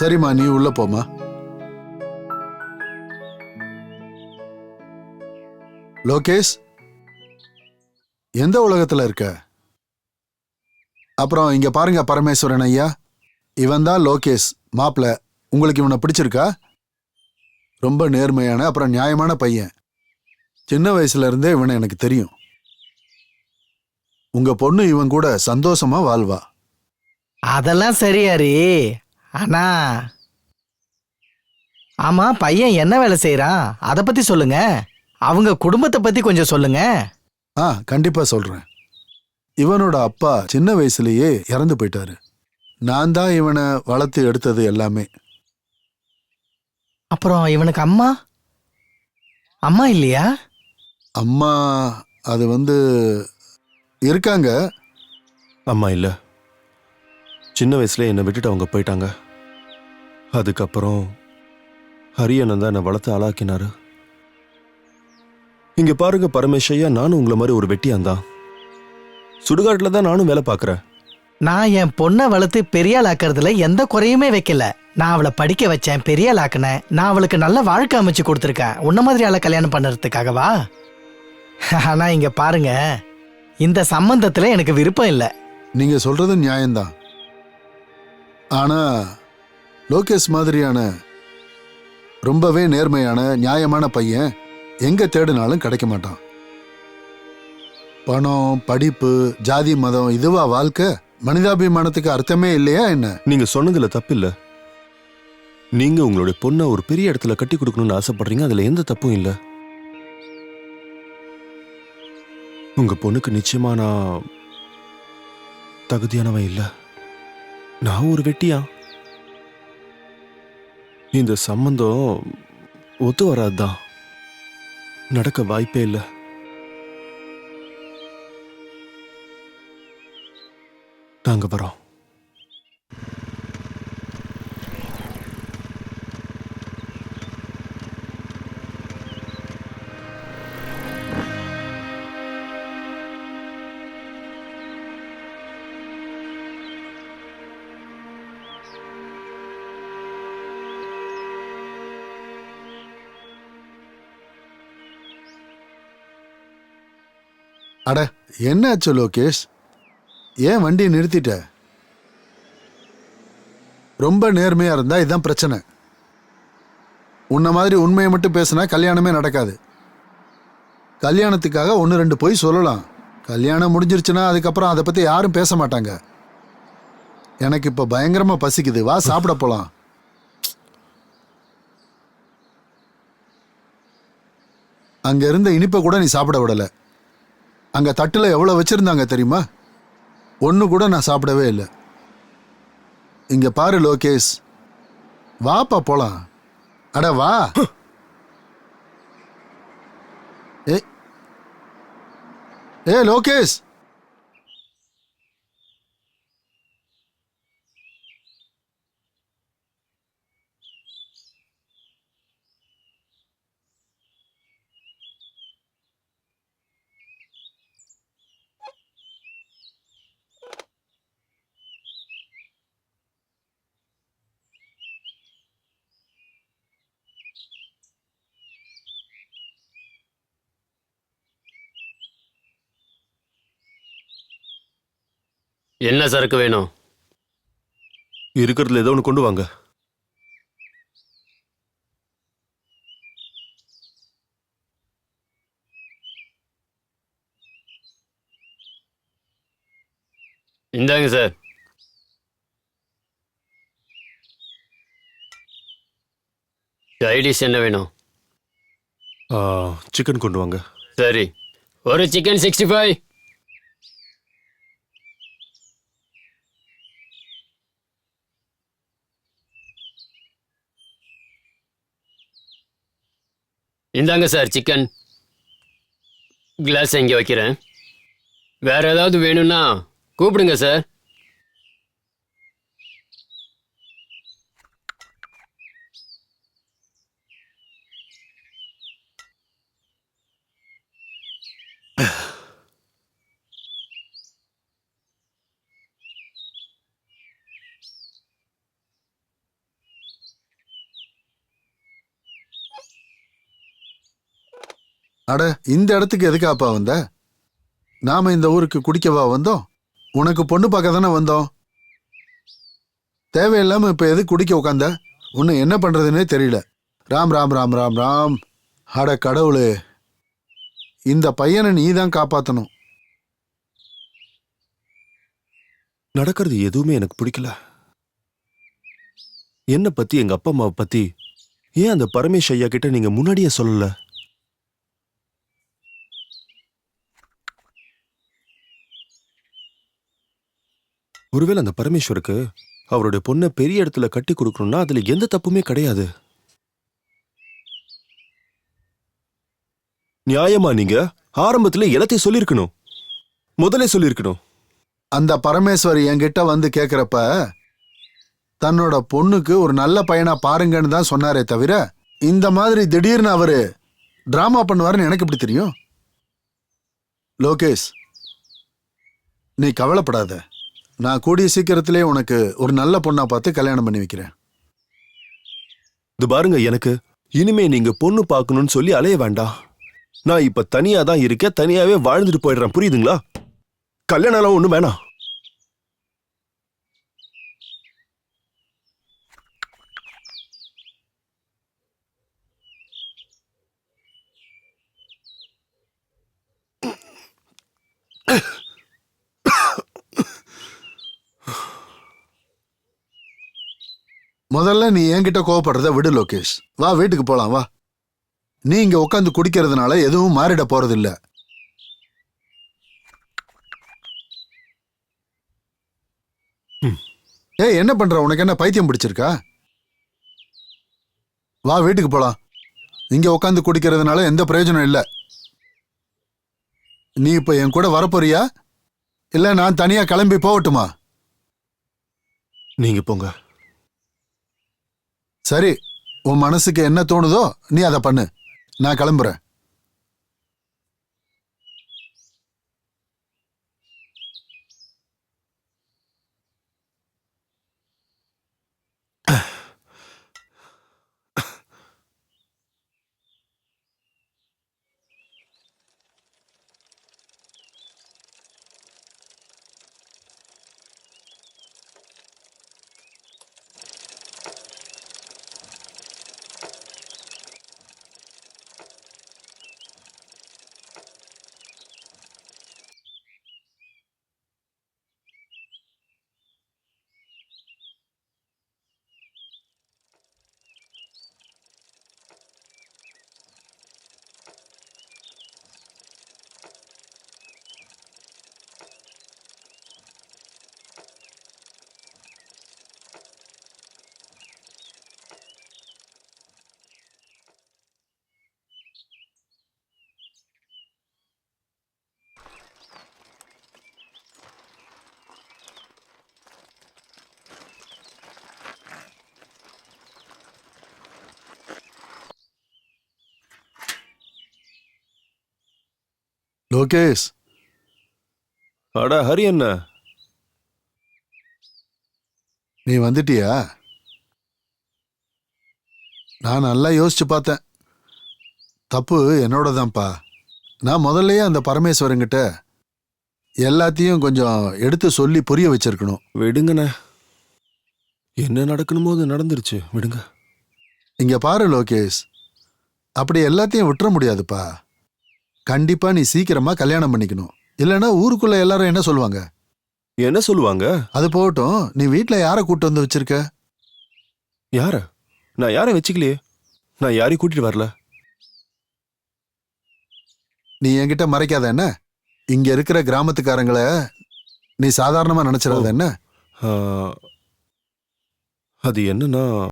சரிம்மா நீ உள்ள போமா லோகேஷ் எந்த உலகத்துல இருக்க? அப்புறம் இங்க பாருங்க பரமேஸ்வரன் ஐயா. இவன் தான் லோகேஷ் மாப்பிள. உங்களுக்கு இவனை பிடிச்சிருக்கா? ரொம்ப நேர்மையான அப்புறம் நியாயமான பையன். சின்ன வயசுல இருந்தே இவனை எனக்கு தெரியும். உங்க பொண்ணு இவன் கூட சந்தோஷமா வாழ்வா. அதெல்லாம் சரியாரி. ஆனா ஆமா பையன் என்ன வேலை செய்யறான் அத பத்தி சொல்லுங்க. அவங்க குடும்பத்தை பத்தி கொஞ்சம் சொல்லுங்க. ஆ கண்டிப்பா சொல்றேன். இவனோட அப்பா சின்ன வயசுலயே இறந்து போயிட்டாரு. நான் தான் இவனை வளர்த்து எடுத்தது எல்லாமே. அப்புறம் இவனுக்கு அம்மா? அம்மா இல்லையா? அம்மா அது வந்து இருக்காங்க. அம்மா இல்லை. சின்ன வயசுல என்னை விட்டுட்டு அவங்க போயிட்டாங்க. அதுக்கப்புறம் ஹரியண்ணன் தான் என்னை வளர்த்து ஆளாக்கினாரு. இங்க பாருங்க பரமேஷையா நானும் உங்களை மாதிரி ஒரு வெட்டியான் சுடுகாட்டில் தான் நானும் வேலை பார்க்குறேன். நான் என் பொண்ணை வளர்த்து பெரியாள் ஆக்குறதுல எந்த குறையுமே வைக்கல. நான் அவளை படிக்க வச்சேன் பெரியாள் ஆக்குனேன் நான் அவளுக்கு நல்ல வாழ்க்கை அமைச்சு கொடுத்துருக்கேன். உன்ன மாதிரி ஆளை கல்யாணம் பண்ணுறதுக்காகவா? ஆனா இங்க பாருங்க இந்த சம்பந்தத்துல எனக்கு விருப்பம் இல்லை. நீங்க சொல்றது நியாயம்தான். ஆனா லோகேஷ் மாதிரியான ரொம்பவே நேர்மையான நியாயமான பையன் எங்க தேடினாலும் கிடைக்க மாட்டான். பணம் படிப்பு ஜாதி மதம் இதுவா வாழ்க்கை மனிதாபிமானத்துக்கு அர்த்தமே இல்லையா என்ன? நீங்க சொன்னதுல தப்பில்ல. நீங்க உங்களுடைய பொண்ணை ஒரு பெரிய இடத்துல கட்டி கொடுக்கணும்னு ஆசைப்படுறீங்க அதுல எந்த தப்பும் இல்ல. உங்க பொண்ணுக்கு நிச்சயமா நான் தகுதியானவன் இல்ல. நான் ஒரு வெட்டியான். இந்த சம்பந்தம் ஒத்து வராதுதான் நடக்க வாய்ப்பே இல்லை. நாங்க வரோம். அட என்ன ஆச்சு லோகேஷ்? ஏன் வண்டியை நிறுத்திட்ட? ரொம்ப நேர்மையா இருந்தா இதுதான் பிரச்சனை. உன்ன மாதிரி உண்மையை மட்டும் பேசினா கல்யாணமே நடக்காது. கல்யாணத்துக்காக ஒன்று ரெண்டு போய் சொல்லலாம். கல்யாணம் முடிஞ்சிருச்சுன்னா அதுக்கப்புறம் அதை பற்றி யாரும் பேச மாட்டாங்க. எனக்கு இப்போ பயங்கரமாக பசிக்குது. வா சாப்பிட போகலாம் அங்கே இருந்த இனிப்பை கூட நீ சாப்பிட விடலை. அங்கே தட்டில் எவ்வளோ வச்சுருந்தாங்க தெரியுமா? ஒன்று கூட நான் சாப்பிடவே இல்லை. இங்கே பாரு லோகேஷ். வாப்பா போலாம். அட வா. ஏ ஏ லோகேஷ். என்ன சரக்கு வேணும்? இருக்கிறதுல ஏதோ ஒன்று கொண்டு வாங்க. இந்தாங்க சார். சைடிஷ் என்ன வேணும்? சிக்கன் கொண்டு வாங்க. சரி. ஒரு சிக்கன் சிக்ஸ்டி ஃபைவ் இந்தாங்க சார் சிக்கன் கிளாஸ் இங்கே வைக்கிறேன். வேறு ஏதாவது வேணும்னா கூப்பிடுங்க சார். அட இந்த இடத்துக்கு எதுக்காப்பா வந்த? நாம இந்த ஊருக்கு குடிக்கவா வந்தோம்? உனக்கு பொண்ணு பார்க்க தானே வந்தோம். தேவையில்லாம இப்ப எது குடிக்க உட்காந்த உன்னை என்ன பண்றதுன்னே தெரியல. ராம் ராம் ராம் ராம் ராம். அட கடவுளே. இந்த பையனை நீ தான் காப்பாத்தணும். நடக்கிறது எதுவுமே எனக்கு பிடிக்கல. என்ன பத்தி எங்க அப்பா அம்மாவை பத்தி ஏன் அந்த பரமேஷ் ஐயா கிட்ட நீங்க முன்னாடியே சொல்லல? ஒருவேளை அந்த பரமேஸ்வருக்கு அவருடைய பொண்ணை பெரிய இடத்துல கட்டி கொடுக்கணும்னா அதுல எந்த தப்புமே கிடையாது. நியாயமா நீங்க? ஆரம்பத்துல எல்லாத்தையும் சொல்லியிருக்கணும். முதலே சொல்லியிருக்கணும். அந்த பரமேஸ்வர் என்கிட்ட வந்து கேக்குறப்ப தன்னோட பொண்ணுக்கு ஒரு நல்ல பையனா பாருங்கன்னு தான் சொன்னாரே தவிர இந்த மாதிரி திடீர்னு அவரு டிராமா பண்ணுவாருன்னு எனக்கு எப்படி தெரியும்? லோகேஷ் நீ கவலைப்படாத. நான் கூடிய சீக்கிரத்திலே உனக்கு ஒரு நல்ல பொண்ணா பார்த்து கல்யாணம் பண்ணி வைக்கிறேன். இது பாருங்க எனக்கு இனிமே நீங்க பொண்ணு பார்க்கணும்னு சொல்லி அலைய வேண்டாம். நான் இப்ப தனியா தான் இருக்கேன் தனியாவே வாழ்ந்துட்டு போயிடுறேன். புரியுதுங்களா? கல்யாணம் ஒன்றும் ஒண்ணும் வேணாம். முதல்ல நீ என்கிட்ட கோவப்படுறத விடு லோகேஷ். வா வீட்டுக்கு போலாம் வா. நீ இங்க உட்காந்து குடிக்கிறதுனால எதுவும் மாறிட போறதில்ல. ஏய் என்ன பண்ற? உனக்கு என்ன பைத்தியம் பிடிச்சிருக்கா? வா வீட்டுக்கு போலாம். இங்க உட்காந்து குடிக்கிறதுனால எந்த பிரயோஜனம் இல்ல. நீ இப்ப என் கூட வரப்போறியா? இல்ல நான் தனியா கிளம்பி போகட்டுமா? நீங்க போங்க. சரி உன் மனசுக்கு என்ன தோணுதோ நீ அதை பண்ணு. நான் கிளம்புறேன். லோகேஷ். அட ஹரி என்ன நீ வந்துட்டியா? நான் நல்லா யோசிச்சு பார்த்தேன். தப்பு என்னோட தான்ப்பா நான் முதல்லயே அந்த பரமேஸ்வரங்கிட்ட எல்லாத்தையும் கொஞ்சம் எடுத்து சொல்லி புரிய வச்சிருக்கணும். விடுங்கண்ணே. என்ன நடக்கணுமோ அது நடந்துருச்சு. விடுங்க. இங்க பாரு லோகேஷ். அப்படி எல்லாத்தையும் விட்டுற முடியாதுப்பா. கண்டிப்பா நீ சீக்கிரமா கல்யாணம் பண்ணிக்கணும். இல்லைன்னா ஊருக்குள்ள எல்லாரும் என்ன சொல்லுவாங்க? என்ன சொல்லுவாங்க? அது போகட்டும். நீ வீட்ல யாரை கூட்டு வந்து வச்சிருக்க? யார? நான் யாரை வச்சுக்கலையே? நான் யாரையும் கூட்டிட்டு வரல. நீ என்கிட்ட மறைக்காத என்ன? இங்க இருக்கிற கிராமத்துக்காரங்கள நீ சாதாரணமா நினைச்சிடாத என்ன? ஆ, அது என்னன்னா